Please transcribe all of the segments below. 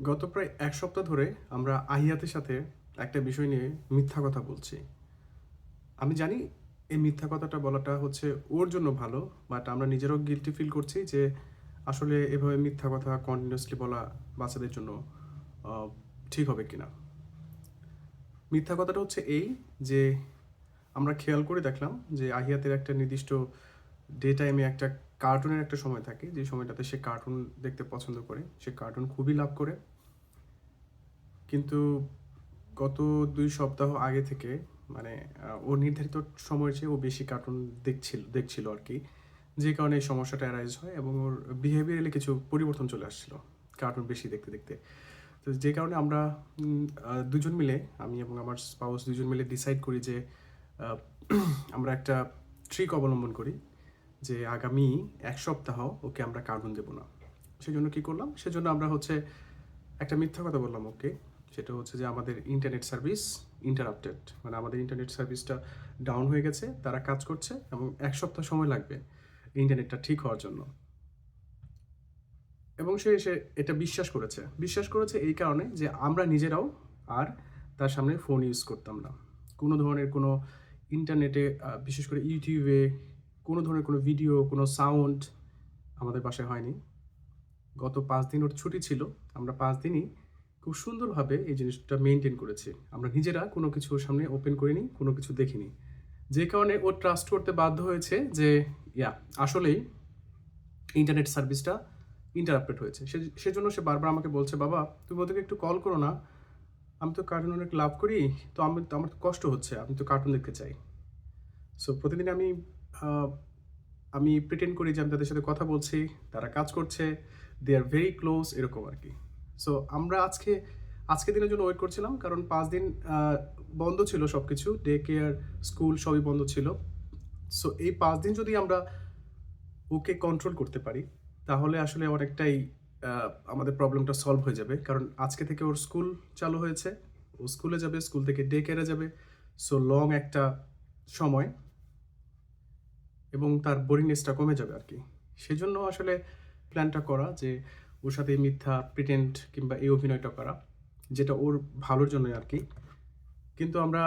গত প্রায় এক সপ্তাহ ধরে আমরা আহিয়াতের সাথে একটা বিষয় নিয়ে মিথ্যা কথা বলছি। আমি জানি এই মিথ্যা কথাটা বলাটা হচ্ছে ওর জন্য ভালো বাট আমরা নিজেরাও গিলটি ফিল করছি যে আসলে এভাবে মিথ্যা কথা কন্টিনিউসলি বলা বাচ্চাদের জন্য ঠিক হবে কিনা। মিথ্যা কথাটা হচ্ছে এই যে আমরা খেয়াল করে দেখলাম যে আহিয়াতের একটা নির্দিষ্ট ডে টাইমে একটা কার্টুনের একটা সময় থাকে, যে সময়টাতে সে কার্টুন দেখতে পছন্দ করে। সে কার্টুন খুবই লাভ করে। কিন্তু গত দুই সপ্তাহ আগে থেকে মানে ও নির্ধারিত সময়ের চেয়ে ও বেশি কার্টুন দেখছিল দেখছিল আর কি। যে কারণে এই সমস্যাটা অ্যারাইজ হয় এবং ওর বিহেভিয়ারালি কিছু পরিবর্তন চলে আসছিল কার্টুন বেশি দেখতে দেখতে। তো যে কারণে আমরা দুজন মিলে, আমি এবং আমার স্পাউস দুজন মিলে ডিসাইড করি যে আমরা একটা ট্রিক অবলম্বন করি। যে আগামী এক সপ্তাহ ওকে আমরা কার্টুন দেবো না। সেজন্য কি করলাম? সেজন্য আমরা হচ্ছে একটা মিথ্যা কথা বললাম ওকে। সেটা হচ্ছে যে আমাদের ইন্টারনেট সার্ভিস ইন্টারাপ্টেড মানে আমাদের ইন্টারনেট সার্ভিসটা ডাউন হয়ে গেছে, তারা কাজ করছে এবং এক সপ্তাহ সময় লাগবে ইন্টারনেটটা ঠিক হওয়ার জন্য। এবং সে এসে এটা বিশ্বাস করেছে। বিশ্বাস করেছে এই কারণে যে আমরা নিজেরাও আর তার সামনে ফোন ইউজ করতাম না। কোনো ধরনের কোনো ইন্টারনেটে বিশেষ করে ইউটিউবে কোনো ধরনের কোনো ভিডিও কোনো সাউন্ড আমাদের বাসায় হয়নি। গত পাঁচ দিন ওর ছুটি ছিল, আমরা পাঁচ দিনই খুব সুন্দরভাবে এই জিনিসটা মেনটেন করেছি। আমরা নিজেরা কোনো কিছু সামনে ওপেন করিনি, কোনো কিছু দেখিনি। যে কারণে ও ট্রাস্ট করতে বাধ্য হয়েছে যে, ইয়া, আসলেই ইন্টারনেট সার্ভিসটা ইন্টারাপ্টেড হয়েছে। সে, সেজন্য সে বারবার আমাকে বলছে, বাবা, তুমি ওদেরকে একটু কল করো না। আমি তো কার্টুন অনেক লাভ করি, তো আমি আমার কষ্ট হচ্ছে, আমি তো কার্টুন দেখতে চাই। সো প্রতিদিন আমি আমি প্রিটেন্ড করি যে আমি তাদের সাথে কথা বলছি, তারা কাজ করছে দে আর ভেরি ক্লোজ এরকম আর কি। সো আমরা আজকে আজকে দিনের জন্য ওয়েট করছিলাম, কারণ পাঁচ দিন বন্ধ ছিল সব কিছু ডে কেয়ার স্কুল সবই বন্ধ ছিল। সো এই পাঁচ দিন যদি আমরা ওকে কন্ট্রোল করতে পারি, তাহলে আসলে অনেকটাই আমাদের প্রবলেমটা সলভ হয়ে যাবে। কারণ আজকে থেকে ওর স্কুল চালু হয়েছে, ও স্কুলে যাবে স্কুল থেকে ডে কেয়ারে যাবে। সো লং একটা সময়। এবং তার বোরিংনেসটা কমে যাবে আর কি। সেজন্য আসলে প্ল্যানটা করা যে, ওর সাথে মিথ্যা প্রিটেন্ট কিংবা এই অভিনয়টা করা, যেটা ওর ভালোর জন্য আর কি। কিন্তু আমরা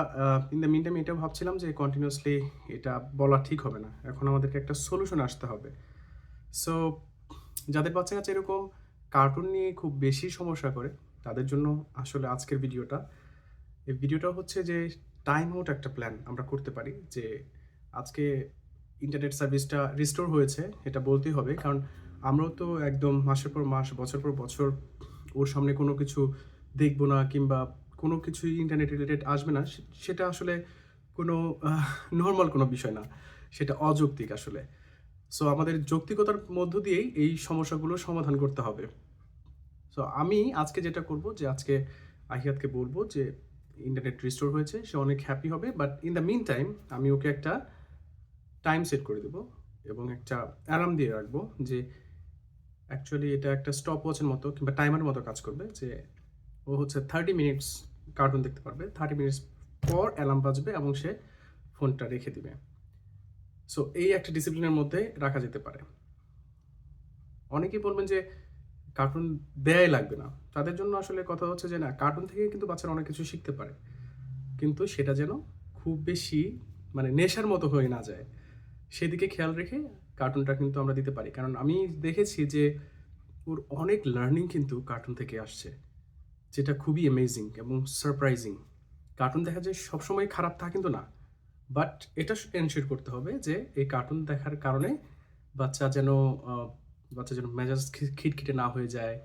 ইন দ্য মিন টাইম ভাবছিলাম যে কন্টিনিউয়াসলি এটা বলা ঠিক হবে না। এখন আমাদেরকে একটা সলিউশন আসতে হবে। সো যাদের বাচ্চা কাছে এরকম কার্টুন নিয়ে খুব বেশি সমস্যা করে, তাদের জন্য আসলে আজকের ভিডিওটা। এই ভিডিওটা হচ্ছে যে টাইম আউট একটা প্ল্যান আমরা করতে পারি যে, আজকে ইন্টারনেট সার্ভিসটা রিস্টোর হয়েছে, এটা বলতেই হবে। কারণ আমরাও তো একদম মাসের পর মাস, বছর পর বছর ওর সামনে কোনো কিছু দেখব না কিংবা কোনো কিছুই ইন্টারনেট রিলেটেড আসবে না সেটা আসলে কোনো নর্মাল কোনো বিষয় না। সেটা অযৌক্তিক আসলে। সো আমাদের যৌক্তিকতার মধ্য দিয়েই এই সমস্যাগুলো সমাধান করতে হবে। সো আমি আজকে যেটা করব যে, আজকে আহিয়াতকে বলব যে ইন্টারনেট রিস্টোর হয়েছে, সে অনেক হ্যাপি হবে but in the meantime আমি ওকে একটা টাইম সেট করে দেবো এবং একটা অ্যালার্ম দিয়ে রাখব যে অ্যাকচুয়ালি এটা একটা স্টপ ওয়াচের মতো কিংবা টাইমার মতো কাজ করবে যে ও হচ্ছে থার্টি মিনিটস কার্টুন দেখতে পারবে। থার্টি মিনিটস পর অ্যালার্ম বাজবে এবং সে ফোনটা রেখে দিবে। সো এই একটা ডিসিপ্লিনের মধ্যে রাখা যেতে পারে। অনেকেই বলবেন যে কার্টুন দেয়াই লাগবে না। তাদের জন্য আসলে কথা হচ্ছে যে না কার্টুন থেকে কিন্তু বাচ্চারা অনেক কিছু শিখতে পারে। কিন্তু সেটা যেন খুব বেশি মানে নেশার মতো হয়ে না যায়। সেদিকে খেয়াল রেখে কার্টুনটা কিন্তু আমরা দিতে পারি। কারণ আমি দেখেছি যে ওর অনেক লার্নিং কিন্তু কার্টুন থেকে আসছে, যেটা খুবই অ্যামেজিং এবং সারপ্রাইজিং কার্টুন দেখা যায় সবসময় খারাপ তা কিন্তু না বাট এটা এনশিওর করতে হবে যে এই কার্টুন দেখার কারণে বাচ্চা যেন বাচ্চা যেন মেজাজ খিটখিটে না হয়ে যায়,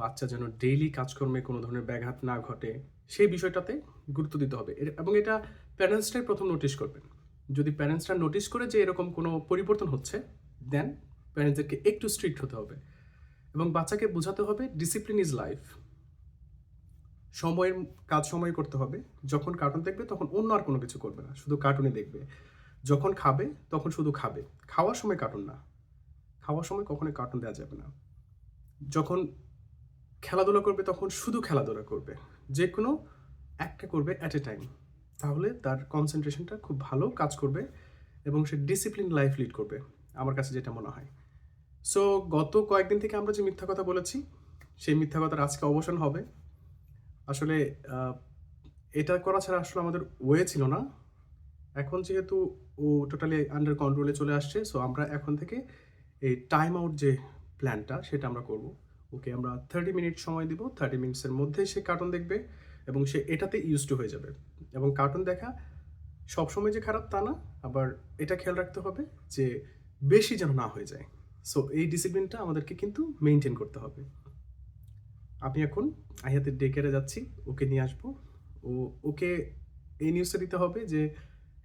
বাচ্চা যেন ডেইলি কাজকর্মে কোনো ধরনের ব্যাঘাত না ঘটে, সেই বিষয়টাতে গুরুত্ব দিতে হবে। এবং এটা প্যারেন্টসটাই প্রথম নোটিশ করবেন। যদি প্যারেন্টসরা নোটিশ করে যে এরকম কোনো পরিবর্তন হচ্ছে দেন প্যারেন্টসদেরকে একটু স্ট্রিক্ট হতে হবে। এবং বাচ্চাকে বোঝাতে হবে ডিসিপ্লিন ইজ লাইফ সময়ের, কাজ সময় করতে হবে। যখন কার্টুন দেখবে, তখন অন্য আর কোনো কিছু করবে না। শুধু কার্টুনই দেখবে। যখন খাবে, তখন শুধু খাবে। খাওয়ার সময় কার্টুন না। খাওয়ার সময় কখনোই কার্টুন দেওয়া যাবে না। যখন খেলাধুলা করবে, তখন শুধু খেলাধুলা করবে। যে কোনো একটা করবে অ্যাট এ টাইম তাহলে তার কনসেন্ট্রেশনটা খুব ভালো কাজ করবে এবং সে ডিসিপ্লিন লাইফ লিড করবে, আমার কাছে যেটা মনে হয়। সো গত কয়েকদিন থেকে আমরা যে মিথ্যা কথা বলেছি, সেই মিথ্যা কথার আজকে অবসান হবে। আসলে এটা করা ছাড়া আসলে আমাদের ওয়ে ছিল না। এখন যেহেতু ও টোটালি আন্ডার কন্ট্রোলে চলে আসছে সো আমরা এখন থেকে এই টাইম আউট যে প্ল্যানটা সেটা আমরা করব। ওকে, আমরা থার্টি মিনিট সময় দিব থার্টি মিনিটসের মধ্যে সে কার্টুন দেখবে। এবং সে এটাতে ইউজ টু হয়ে যাবে। এবং কার্টুন দেখা সবসময় যে খারাপ তা না, আবার এটা খেয়াল রাখতে হবে যে বেশি যেন না হয়ে যায়। সো এই ডিসিপ্লিনটা আমাদেরকে কিন্তু মেনটেন করতে হবে। আমি এখন আহিয়াতের ডে কেয়ারে যাচ্ছি, ওকে নিয়ে আসব। ও, ওকে এই নিউজটা দিতে হবে যে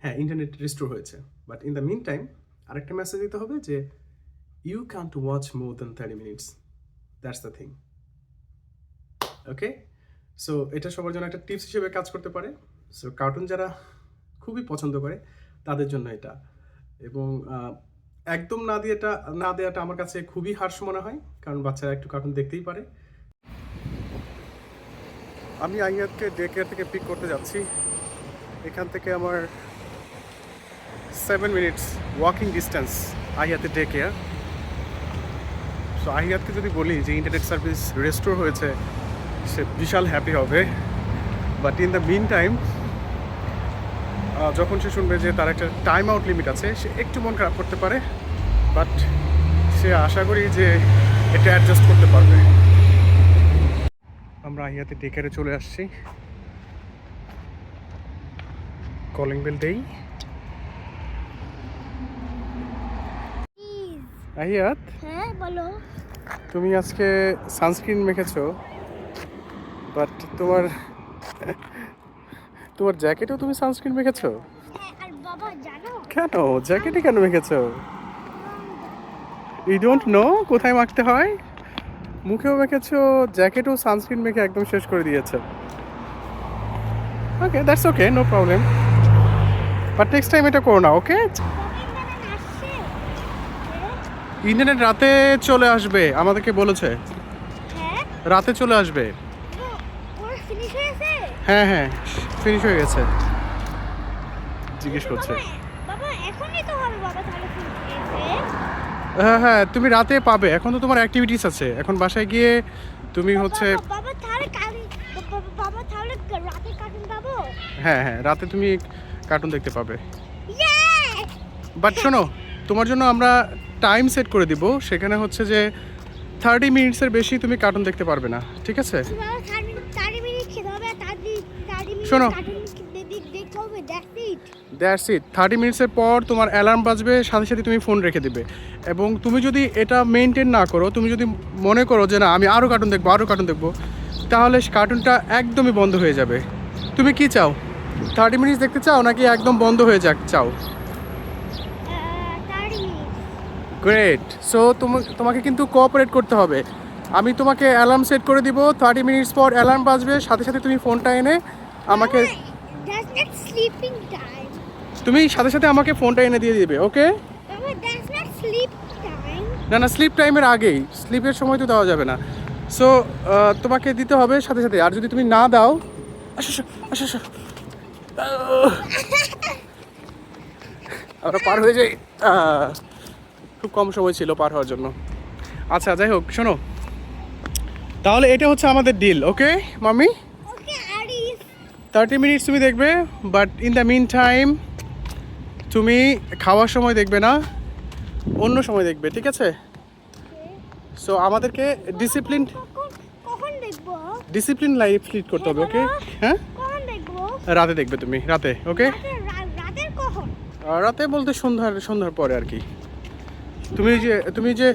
হ্যাঁ ইন্টারনেট রিস্টোর হয়েছে। But in the meantime আরেকটা মেসেজ দিতে হবে যে you can to watch more than thirty minutes that's the thing okay so এটা সবার জন্য একটা টিপস হিসেবে কাজ করতে পারে। সো কার্টুন যারা খুবই পছন্দ করে, তাদের জন্য এটা। এবং একদম না দিয়েটা না দেওয়াটা আমার কাছে খুবই হার্শ মনে হয়, কারণ বাচ্চারা একটু কার্টুন দেখতেই পারে। আমি আইয়াদকে ডে কেয়ার থেকে পিক করতে যাচ্ছি। এখান থেকে আমার সেভেন মিনিটস ওয়াকিং ডিস্টেন্স আহিয়াতের ডে কেয়ার সো আহিয়াতকে যদি বলি যে ইন্টারনেট সার্ভিস রেস্টোর হয়েছে সে বিশাল হ্যাপি হবে। But in the meantime যখন সে শুনবে যে তার একটা টাইম আউট লিমিট আছে সে একটু মন খারাপ করতে পারে বাট সে আশা করি যে এটা অ্যাডজাস্ট করতে পারবে। আমরা আহিয়াতে টেকারে চলে আসছি। কলিং বেল দেই। আহিয়াত হ্যাঁ বলো। তুমি আজকে সানস্ক্রিন মেখেছো? বাট তোমার তোমার জ্যাকেটেও তুমি সানস্ক্রিন মেখেছো? জানো? কেন? জ্যাকেটে কেন মেখেছো? ইউ ডোন্ট নো কোথায় মাখতে হয়? মুখেও মেখেছো জ্যাকেটও সানস্ক্রিন মেখে একদম শেষ করে দিয়েছে। Okay that's okay no problem but next time এটা করো না ওকে হ্যাঁ? ইন্টারনেট রাতে চলে আসবে আমাদেরকে বলেছে। হ্যাঁ? রাতে চলে আসবে তো ওর ফিনিশ হয়েছে হ্যাঁ হ্যাঁ ফিনিশ হয়ে গেছে। জিজ্ঞেস করছে। বাবা, বাবা এখনই তো হবে বাবা তাহলে ফিনিশ হয়েছে হ্যাঁ হ্যাঁ তুমি রাতে পাবে। এখন তো তোমার অ্যাক্টিভিটিস আছে। এখন বাসায় গিয়ে তুমি হচ্ছে বাবা, বাবা তাহলে কাল বাবা, বাবা তাহলে রাতে কার্টুন পাবো? হ্যাঁ হ্যাঁ রাতে তুমি কার্টুন দেখতে পাবে। বাট শোনো তোমার জন্য আমরা টাইম সেট করে দিব। সেখানে হচ্ছে যে থার্টি মিনিটসের বেশি তুমি কার্টুন দেখতে পারবে না। ঠিক আছে? শোনো। দ্যাটস ইট থার্টি মিনিটসের পর তোমার অ্যালার্ম বাজবে, সাথে সাথে তুমি ফোন রেখে দিবে। এবং তুমি যদি এটা মেনটেন না করো, তুমি যদি মনে করো যে না, আমি আরও কার্টুন দেখব আরও কার্টুন দেখব, তাহলে কার্টুনটা একদমই বন্ধ হয়ে যাবে। তুমি কি চাও? থার্টি মিনিটস দেখতে চাও নাকি একদম বন্ধ হয়ে যাক চাও? গ্রেট সো তোমাকে কিন্তু কোঅপারেট করতে হবে। আমি তোমাকে অ্যালার্ম সেট করে দিব। থার্টি মিনিটস পর অ্যালার্ম বাজবে, সাথে সাথে তুমি ফোনটা এনে আমাকে. তুমি সাথে সাথে আমাকে ফোনটা এনে দিয়ে দিবে ওকে. না না স্লিপ টাইমের আগেই। স্লিপের সময় তো দেওয়া যাবে না। সো তোমাকে দিতে হবে সাথে সাথে। আর যদি তুমি না দাও আমরা পার হয়ে যাই। খুব কম সময় ছিল পার হওয়ার জন্য। আচ্ছা যাই হোক শোনো। তাহলে এটা হচ্ছে আমাদের ডিল ওকে মামি. থার্টি মিনিটস তুমি দেখবে but in the meantime তুমি খাওয়ার সময় দেখবে না অন্য সময় দেখবে ঠিক আছে? সো আমাদেরকে ডিসিপ্লিন ডিসিপ্লিন লাইফ লিড করতে হবে ওকে হ্যাঁ? রাতে দেখবে তুমি রাতে ওকে রাতে বলতে সন্ধ্যার সন্ধ্যার পরে আর কি। তুমি যে তুমি যে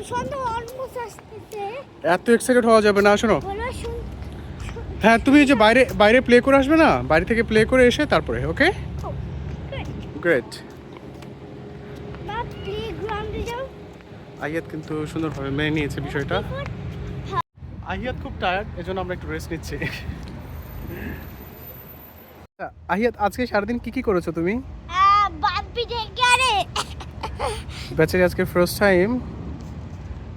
এত এক্সাইটেড হওয়া যাবে না শুন। হ্যাঁ তুমি যে বাইরে বাইরে প্লে করে আসবে না? বাইরে থেকে প্লে করে এসে তারপরে ওকে গ্রেট আইয়াত কিন্তু সুন্দরভাবে মেনে নিয়েছে বিষয়টা। আহিয়াত খুব টায়ার্ড এজন্য আমরা একটু রেস্ট নিচ্ছি। আহিয়াত আজকে সারাদিন কি কি করেছ তুমি? বেচারি আজকে ফার্স্ট টাইম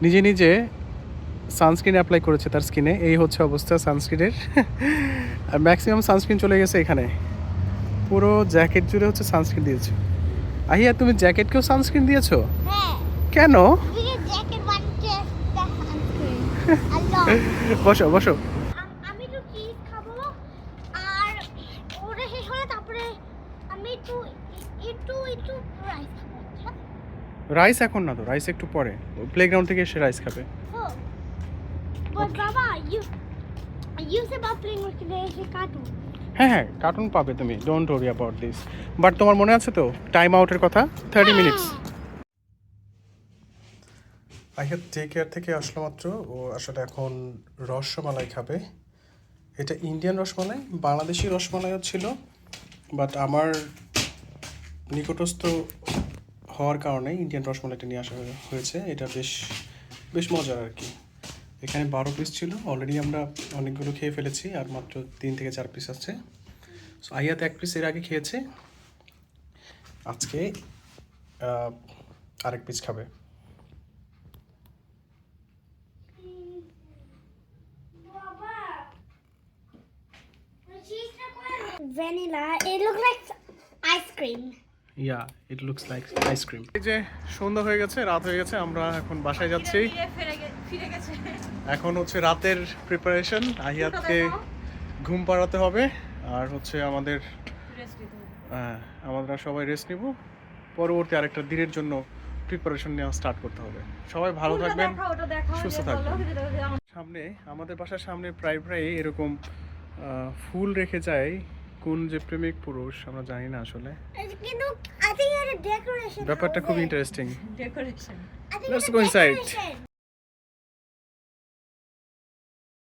নিজে নিজে সানস্ক্রিন অ্যাপ্লাই করেছে তার স্কিনে এই হচ্ছে অবস্থা সানস্ক্রিনের। আর ম্যাক্সিমাম সানস্ক্রিন চলে গেছে এখানে। পুরো জ্যাকেট জুড়ে হচ্ছে সানস্ক্রিন দিয়েছ। আহিয়া তুমি জ্যাকেটকেও সানস্ক্রিন দিয়েছ? হ্যাঁ। কেন? বসো বসো। রাইস আচ্ছা? এখন না তো রাইস একটু পরে। প্লেগ্রাউন্ড থেকে এসে রাইস খাবে. But Baba, you you said about playing with the cartoon. হ্যাঁ হ্যাঁ কার্টুন পাবে তুমি don't worry about this but তোমার মনে আছে তো টাইম আউটের কথা? Thirty minutes Aihat day care থেকে আসলো মাত্র ও আসলে এখন রসমালাই খাবে। এটা ইন্ডিয়ান রসমালাই বাংলাদেশি রসমালাইও ছিল বাট আমার নিকটস্থ হওয়ার কারণে ইন্ডিয়ান রসমালাইটা নিয়ে আসা হয়েছে এটা বেশ বেশ মজার আর কি। এখানে বারো পিস ছিল। অলরেডি আমরা অনেকগুলো খেয়ে ফেলেছি আর মাত্র তিন থেকে চার পিস আছে। সো আইয়াত এক পিস এর আগে খেয়েছে। আজকে আহ, আরেক পিস খাবে। Vanilla. It looks like ice cream. Yeah it looks like ice cream এই যে সন্ধ্যা হয়ে গেছে রাত হয়ে গেছে আমরা এখন বাসায় যাচ্ছি। ফিরে গেছে। এখন হচ্ছে রাতের প্রিপারেশন আহিয়াতকে ঘুম পাড়াতে হবে আর হচ্ছে আমাদের নিতে আমরা সবাই রেস্ট নিব পরবর্তী আরেকটা দিনের জন্য প্রিপারেশন নেওয়া স্টার্ট করতে হবে সবাই ভালো থাকবেন সুস্থ থাকবেন। সামনে আমাদের বাসার সামনে প্রায় প্রায় এরকম ফুল রেখে যায় কোন যে প্রেমিক পুরুষ আমরা জানি না আসলে. ব্যাপারটা খুব. Interesting decoration। I think